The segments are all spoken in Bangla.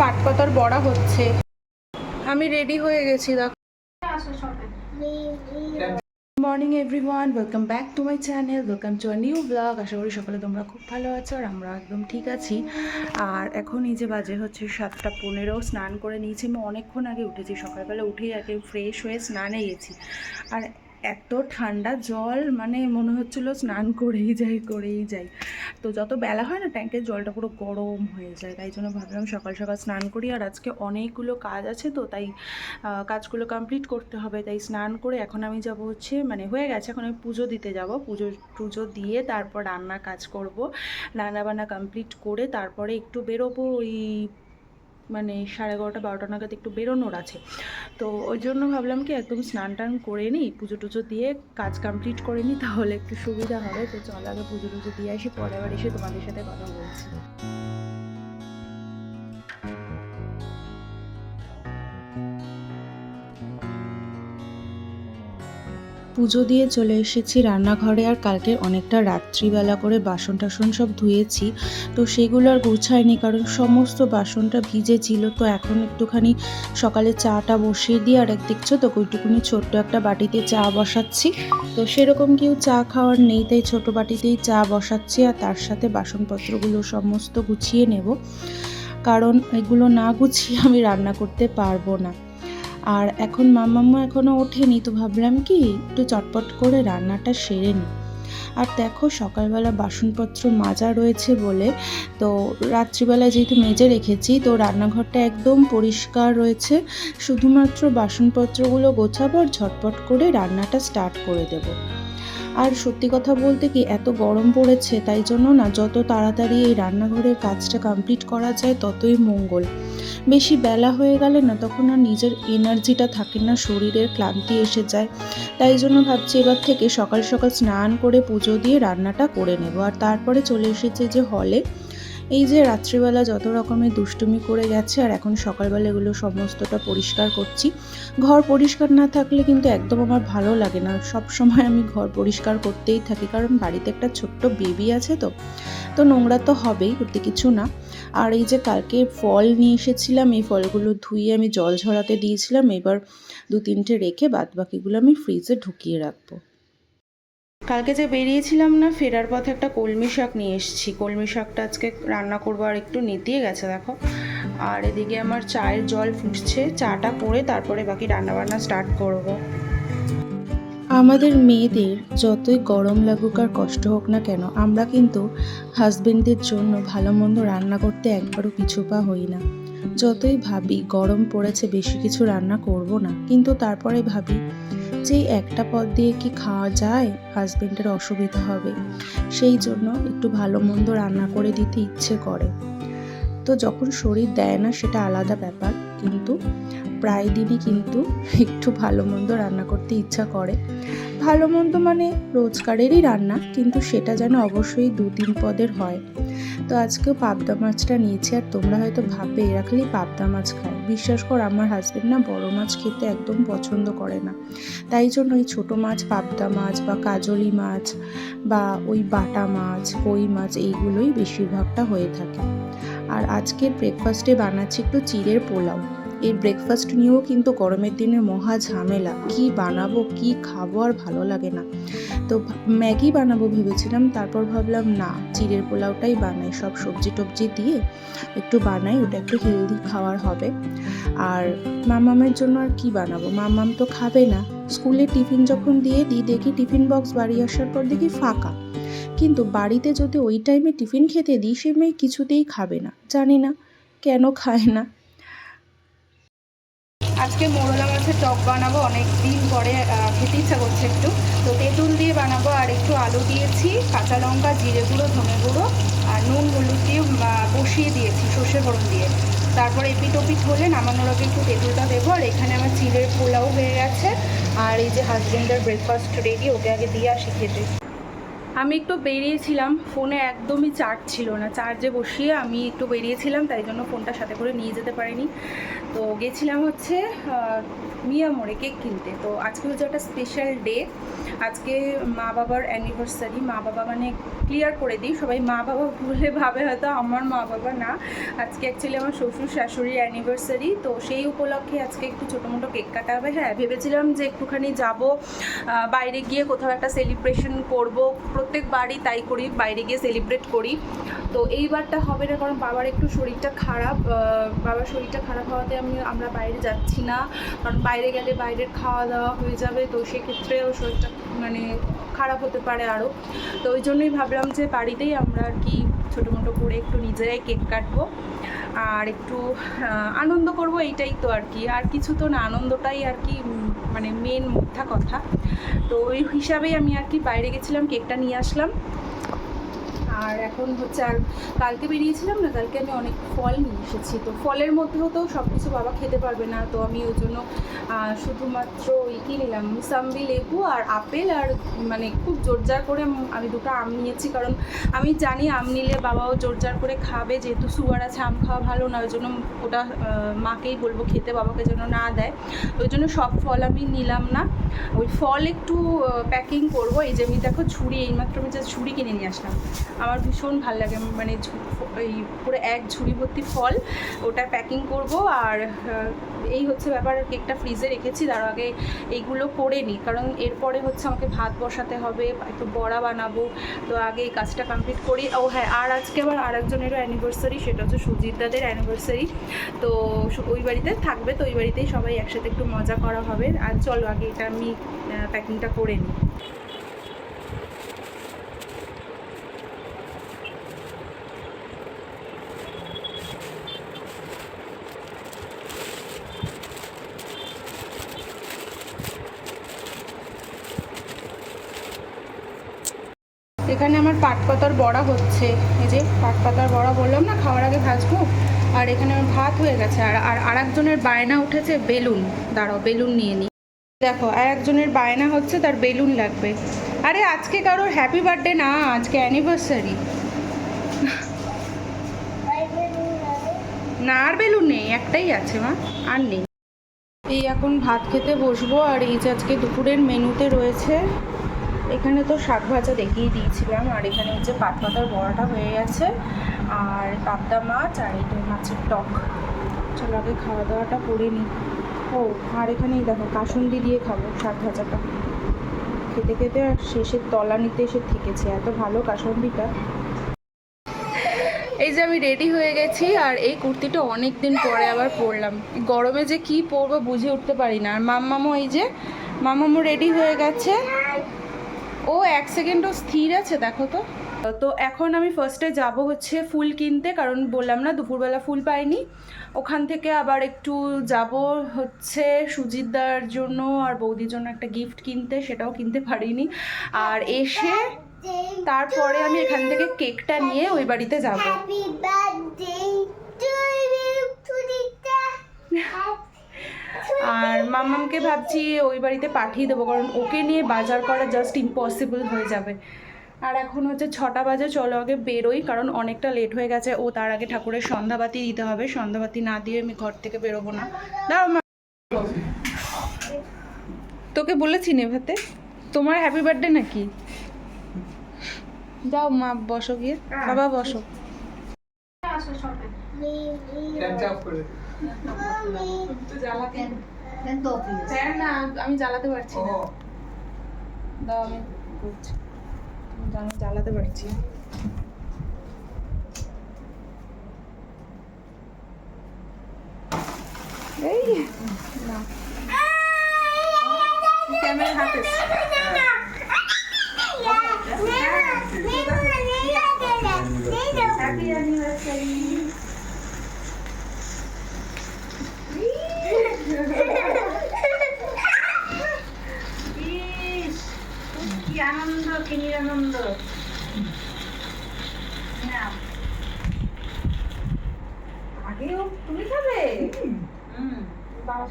পাট পাতার বড়া হচ্ছে। আমি রেডি হয়ে গেছি, দেখো। Morning everyone welcome back to my channel welcome to a new blog আশা করি সকালে তোমরা খুব ভালো আছো আর আমরা একদম ঠিক আছি। আর এখন এই যে বাজে হচ্ছে সাতটা পনেরো, স্নান করে নিয়েছি। আমি অনেকক্ষণ আগে উঠেছি। সকালবেলা উঠেই আগে ফ্রেশ হয়ে স্নানে গেছি। আর এত ঠান্ডা জল মানে মনে হচ্ছিল স্নান করেই যাই করেই যাই। তো যত বেলা হয় না, ট্যাঙ্কের জলটা পুরো গরম হয়ে যায়। তাই জন্য ভাবলাম সকাল সকাল স্নান করি। আর আজকে অনেকগুলো কাজ আছে তো, তাই কাজগুলো কমপ্লিট করতে হবে। তাই স্নান করে এখন আমি যাব হচ্ছে মানে হয়ে গেছে, এখন আমি পুজো দিতে যাব। পুজো টুজো দিয়ে তারপর রান্না কাজ করব। রান্না বান্না কমপ্লিট করে তারপরে একটু বেরোবো ওই মানে সাড়ে এগারোটা, বারোটা নাগাদ একটু বেরোনোর আছে। তো ওই জন্য ভাবলাম কি, একদম স্নান টান করে নিই, পুজো টুজো দিয়ে কাজ কমপ্লিট করে নিই, তাহলে একটু সুবিধা হবে। তো চল আগে পুজো টুজো দিয়ে আসি পরে আবার এসে তোমাদের সাথে কথা বলছি। পুজো দিয়ে চলে এসেছি রান্নাঘরে আর কালকে অনেকটা রাত্রিবেলা করে বাসন টাসন সব ধুয়েছি, তো সেগুলো আর গুছায়নি কারণ সমস্ত বাসনটা ভিজে ছিল তো এখন একটুখানি সকালে চাটা বসিয়ে দিয়ে আর এক দেখছ তো ওইটুকুনি ছোট্ট একটা বাটিতে চা বসাচ্ছি, তো সেরকম কেউ চা খাওয়ার নেই, তাই ছোট বাটিতেই চা বসাচ্ছি আর তার সাথে বাসনপত্রগুলো সমস্ত গুছিয়ে নেব, কারণ এগুলো না গুছিয়ে আমি রান্না করতে পারব না। আর এখন মামাম্মা এখনও ওঠেনি, তো ভাবলাম কি, একটু চটপট করে রান্নাটা সেরে নিই। আর দেখো, সকালবেলা বাসনপত্র মাজা রয়েছে বলে, তো রাত্রিবেলা যেহেতু মেজে রেখেছি, তো রান্নাঘরটা একদম পরিষ্কার রয়েছে। শুধুমাত্র বাসনপত্রগুলো গোছাবো আর ঝটপট করে রান্নাটা স্টার্ট করে দেবো। আর সত্যি কথা বলতে কি, এত গরম পড়েছে, তাই জন্য না, যত তাড়াতাড়ি এই রান্নাঘরের কাজটা কমপ্লিট করা যায়, ততই মঙ্গল। বেশি বেলা হয়ে গেলে না, তখন আর নিজের এনার্জিটা থাকে না, শরীরের ক্লান্তি এসে যায়। তাই জন্য ভাবছি এবার থেকে সকাল সকাল স্নান করে পুজো দিয়ে রান্নাটা করে নেব। আর তারপরে চলে এসেছে যে হলে এই যে রাত্রিবেলা যত রকমের দুষ্টুমি করে গেছে আর এখন সকালবেলা এগুলো সমস্তটা পরিষ্কার করছি, ঘর পরিষ্কার না থাকলে কিন্তু একদম আমার ভালো লাগে না। সব সময় আমি ঘর পরিষ্কার করতেই থাকি, কারণ বাড়িতে একটা ছোট্ট বেবি আছে তো তো নোংরা তো হবেই, ওতে কিছু না। আর এই যে কালকে ফল নিয়ে এসেছিলাম, এই ফলগুলো ধুয়ে আমি জল ঝরাতে দিয়েছিলাম, এবার দু তিনটে রেখে বাদ বাকিগুলো আমি ফ্রিজে ঢুকিয়ে রাখব। কালকে যে বেরিয়েছিলাম না, ফেরার পথে একটা কলমি শাক নিয়ে এসেছি কলমি শাকটা আজকে রান্না করব আর একটু নেতিয়ে গেছে, দেখো আর এদিকে আমার চায়ের জল ফুটছে, চাটা করে তারপরে বাকি রান্নাবান্না স্টার্ট করব। আমাদের মেয়েদের যতই গরম লাগুক আর কষ্ট হোক না কেন, আমরা কিন্তু হাজবেন্ডদের জন্য ভালো মন্দ রান্না করতে একবারও পিছু পা হই না। যতই ভাবি গরম পড়েছে, বেশি কিছু রান্না করব না, কিন্তু তারপরে ভাবি যে একটা পদ দিয়ে কি খাওয়া যায় হাজবেন্ডের অসুবিধা হবে। সেই জন্য একটু ভালো মন্দ রান্না করে দিতে ইচ্ছে করে। তো যখন শরীর দেয় না, সেটা আলাদা ব্যাপার, কিন্তু প্রায় দিনই কিন্তু একটু ভালো মন্দ রান্না করতে ইচ্ছা করে। ভালো মন্দ মানে রোজগারেরই রান্না, কিন্তু সেটা যেন অবশ্যই দু তিন পদের হয়। তো আজকেও পাবদা মাছটা নিয়েছি, আর তোমরা হয়তো ভাববে, এরা খালি পাবদা মাছ খায়। বিশ্বাস কর, আমার হাজবেন্ড না বড় মাছ খেতে একদম পছন্দ করে না। তাই জন্য ওই ছোটো মাছ, পাবদা মাছ বা কাজলি মাছ বা ওই বাটা মাছ, কই মাছ, এইগুলোই বেশিরভাগটা হয়ে থাকে। আর আজকের ব্রেকফাস্টে বানাচ্ছি একটু চিড়ের পোলাও। এই ব্রেকফাস্ট নিয়েও কিন্তু গরমের দিনে মহা ঝামেলা। কি বানাবো, কি খাব আর ভালো লাগে না। তো ম্যাগি বানাবো ভেবেছিলাম, তারপর ভাবলাম না, চিড়ের পোলাওটাই বানাই। সব সবজি টবজি দিয়ে একটু বানাই, ওটা একটু হেলদি খাওয়ার হবে। আর মামামের জন্য আর কি বানাবো? মামাম তো খাবে না। স্কুলে টিফিন যখন দিয়ে দিই, দেখি টিফিন বক্স বাড়ি আসার পর দেখি ফাঁকা। কিন্তু বাড়িতে যদি ওই টাইমে টিফিন খেতে দিই, সে মেয়ে কিছুতেই খাবে না। জানি না কেন খায় না। আজকে মোরলা মাছের টক বানাবো অনেক দিন পরে খেতে ইচ্ছা করছে একটু। তো তেঁতুল দিয়ে বানাবো, আর একটু আলু দিয়েছি, কাঁচা লঙ্কা, জিরে গুঁড়ো, ধনে গুঁড়ো, আর নুন হলুদ দিয়ে বসিয়ে দিয়েছি সর্ষে ফোড়ন দিয়ে। তারপর এপিট ওপিট হলে নামানোর আগে একটু তেঁতুলটা দেবো, আর এখানে আমার চিলের পোলাও হয়ে গেছে, আর এই যে হাজবেন্ডের ব্রেকফাস্ট রেডি ওকে আগে দিয়ে আসি খেতে। আমি একটু বেরিয়েছিলাম, ফোনে একদমই চার্জ ছিল না চার্জে বসিয়ে আমি একটু বেরিয়েছিলাম, তাই জন্য ফোনটা সাথে করে নিয়ে যেতে পারিনি। তো গেছিলাম হচ্ছে মিয়া মোড়ে কেক কিনতে। তো আজকে হচ্ছে একটা স্পেশাল ডে আজকে মা বাবার অ্যানিভার্সারি মা বাবা মানে ক্লিয়ার করে দিই, সবাই মা বাবা বলে ভাবে হয়তো আমার মা বাবা না। আজকে অ্যাকচুয়ালি আমার শ্বশুর শাশুড়ির অ্যানিভার্সারি তো সেই উপলক্ষে আজকে একটু ছোটো মোটো কেক কাটা হবে। হ্যাঁ ভেবেছিলাম যে একটুখানি যাব বাইরে গিয়ে কোথাও একটা সেলিব্রেশন করব। প্রত্যেক বাড়ি তাই করি, বাইরে গিয়ে সেলিব্রেট করি। তো এইবারটা হবে না, কারণ বাবার একটু শরীরটা খারাপ। বাবার শরীরটা খারাপ হওয়াতে আমি, আমরা বাইরে যাচ্ছি না। কারণ বাইরে গেলে বাইরের খাওয়া দাওয়া হয়ে যাবে, তো সেক্ষেত্রে ওর শরীরটা মানে খারাপ হতে পারে আরও তো ওই জন্যই ভাবলাম যে বাড়িতেই আমরা আর কি ছোটো মোটো করে একটু নিজেরাই কেক কাটবো আর একটু আনন্দ করব এইটাই তো আর কি। আর কিছু তো না, আনন্দটাই আর কি মানে মেন মুখ্যা কথা। তো ওই হিসাবেই আমি আর কি বাইরে গেছিলাম, কেকটা নিয়ে আসলাম। আর এখন হচ্ছে আর কালকে বেরিয়েছিলাম না, কালকে আমি অনেক ফল নিয়ে এসেছি। তো ফলের মধ্যেও তো সব কিছু বাবা খেতে পারবে না, তো আমি ওই জন্য শুধুমাত্র ওই কী নিলাম, মুসাম্বি লেবু আর আপেল আর মানে খুব জোরজার করে আমি দুটো আম নিয়েছি। কারণ আমি জানি আম নিলে বাবাও জোরজার করে খাবে, যেহেতু সুগার আছে, আম খাওয়া ভালো না, ওই জন্য ওটা মাকেই বলব খেতে বাবাকে যেন না দেয়। ওই জন্য সব ফল আমি নিলাম না। ওই ফল একটু প্যাকিং করব। এই যে আমি দেখো ছুরি এইমাত্র আমি যে ছুরি কিনে নিয়ে আসলাম। আমার ভীষণ ভালো লাগে মানে এই পুরো এক ঝুড়ি ভর্তি ফল, ওটা প্যাকিং করব আর এই হচ্ছে ব্যাপার কেকটা ফ্রিজে রেখেছি, তার আগে এইগুলো করে নিই, কারণ এরপরে হচ্ছে আমাকে ভাত বসাতে হবে, একটু বড়া বানাবো, তো আগে এই কাজটা কমপ্লিট করি। ও হ্যাঁ আর আজকে আবার আর একজনেরও অ্যানিভার্সারি সেটা হচ্ছে সুজিত দাদের অ্যানিভার্সারি তো ওই বাড়িতে থাকবে, তো ওই বাড়িতেই সবাই একসাথে একটু মজা করা হবে, আর চলো আগে এটা আমি প্যাকিংটা করে নিই। এখানে আমার পাট পাতার বড়া হচ্ছে। এই যে পাট পাতার বড়া বললাম না, খাওয়ার আগে ভাজবো। আর এখানে আমার ভাত হয়ে গেছে। আর আর আরেকজনের বায়না উঠেছে, বেলুন। দাঁড়াও, বেলুন নিয়ে নিই দেখো আর একজনের বায়না হচ্ছে, তার বেলুন লাগবে। আরে, আজকে কারোর হ্যাপি বার্থডে না, আজকে অ্যানিভার্সারি না, আর বেলুন নেই, একটাই আছে, মা। আর নেই। এই এখন ভাত খেতে বসবো, আর এই যে আজকে দুপুরের মেনুতে রয়েছে এখানে তো শাক ভাজা দেখিয়ে দিয়েছিলাম, আর এখানে হচ্ছে পাট পাতার বড়াটা হয়ে গেছে, আর পাবদা মাছ, আর এটা মাছের টক। চলো আগে খাওয়া দাওয়াটা করে নিই ও, আর এখানেই দেখো, কাসুন্দি দিয়ে খাব শাক ভাজাটা। খেতে খেতে আর শেষের তলানিতে এসে থেকেছে, এত ভালো কাসুন্দিটা। এই যে আমি রেডি হয়ে গেছি, আর এই কুর্তিটা অনেক দিন পরে আবার পরলাম। গরমে যে কি পরবো বুঝে উঠতে পারি না। আর মাম্মামও এই যে, মাম্মামও রেডি হয়ে গেছে। ও এক সেকেন্ডও স্থির আছে, দেখো তো। তো এখন আমি ফার্স্টে যাব হচ্ছে ফুল কিনতে, কারণ বললাম না, দুপুরবেলা ফুল পাইনি। ওখান থেকে আবার একটু যাব হচ্ছে সুজিতদার জন্য আর বৌদির জন্য একটা গিফট কিনতে, সেটাও কিনতে পারিনি। আর এসে তারপরে আমি এখান থেকে কেকটা নিয়ে ওই বাড়িতে যাব। আর মাম্মামকে ভাবছি ওই বাড়িতে পাঠিয়ে দেবো কারণ ওকে নিয়ে বাজার করা জাস্ট ইম্পসিবল হয়ে যাবে। আর এখন হচ্ছে ছটা বাজে চলো আগে বেরোই কারণ অনেকটা লেট হয়ে গেছে। ও তার আগে ঠাকুরের সন্ধ্যাবাতি দিতে হবে সন্ধ্যাবাতি না দিয়ে আমি ঘর থেকে বেরোবো না। দাঁড়াও তোকে বলেছি নেভাতে? তোমার হ্যাপি বার্থডে নাকি? যাও মা বসো গিয়ে। বাবা বসো। হ্যাঁ না আমি জ্বালাতে পারছি না দাও আমি আমি জ্বালাতে পারছি না। এই না ক্যামেরা হাতে কি আনন্দ কি নিরানন্দ। আগেও তুমি খাবে? হুম। বাবা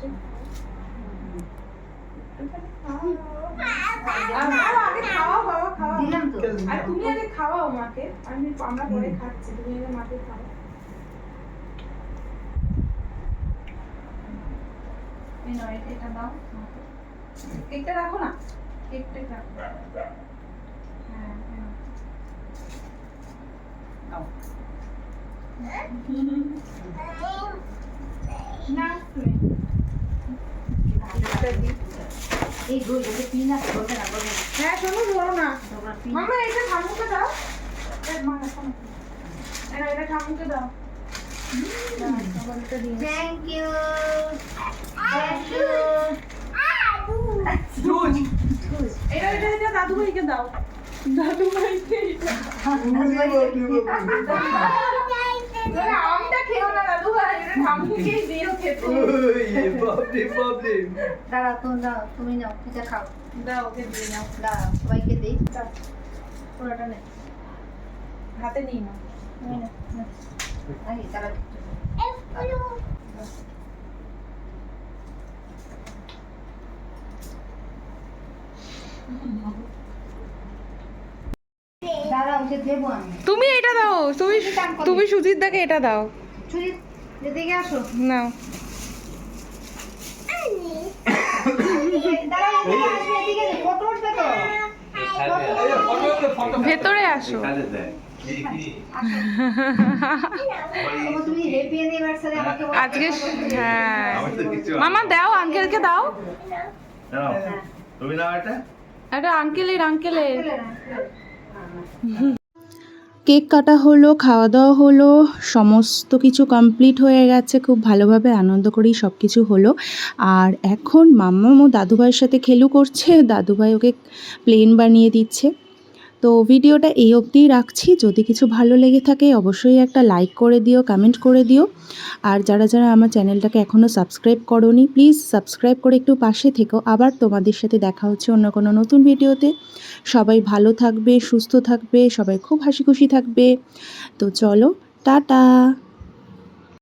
আগে খাওয়াও তুমি আগে মাকে আমি আমরা পরে খাচ্ছি তুমি আগে মাকে খাওয়াও এই এটা দাও মাকে। কেকটা রাখো না? কেকটা রাখো হ্যাঁ হ্যাঁ। না। এই না বলবে হ্যাঁ শোনো ধরো না। মামা এটা ঠাম্মুকে দাও। এটা এটা দাও। থ্যাংক ইউ থ্যাংক ইউ এটা এটা এটা দাদু ভাইকে দাও। দাদু ভাইকে না, আমটা খেও না দাদু ভাই এটা দিও খেতে। দাঁড়াও তুমি দাও তুমি নাও পিঠা খাও। দাও ওকে দিয়ে নাও। দাঁড়াও সবাইকে দিই। দাও পুরোটা নে। হাতে নিই না তুমি নাও, নাও। আগে দাঁড়াও দাঁড়াও যে দেবো আমি তুমি এটা দাও তুমি তুমি সুজিত দাকে এটা দাও। চুরি এদিকে আসো। নাও। ভেতরে আসো। তবু তুমি হ্যাপি অ্যানিভার্সারি আমাকে বলো। আজকে হ্যাঁ। মামা দাও আঙ্কেলকে দাও। তুমি না এটা। এটা আঙ্কেলের আঙ্কেলের কেক কাটা হলো, খাওয়া দাওয়া হলো, সমস্ত কিছু কমপ্লিট হয়ে গেছে, খুব ভালোভাবে আনন্দ করেই সব কিছু হলো। আর এখন মাম্মাম ও দাদুভাইয়ের সাথে খেলু করছে, দাদুভাই ওকে প্লেন বানিয়ে দিচ্ছে। তো ভিডিওটা এই অবধিই রাখছি। যদি কিছু ভালো লেগে থাকে, অবশ্যই একটা লাইক করে দিও কমেন্ট করে দিও। আর যারা যারা আমার চ্যানেলটাকে এখনও সাবস্ক্রাইব করনি প্লিজ সাবস্ক্রাইব করে একটু পাশে থেকো। আবার তোমাদের সাথে দেখা হচ্ছে অন্য কোনো নতুন ভিডিওতে। সবাই ভালো থাকবে, সুস্থ থাকবে, সবাই খুব হাসি খুশি থাকবে। তো চলো, টাটা!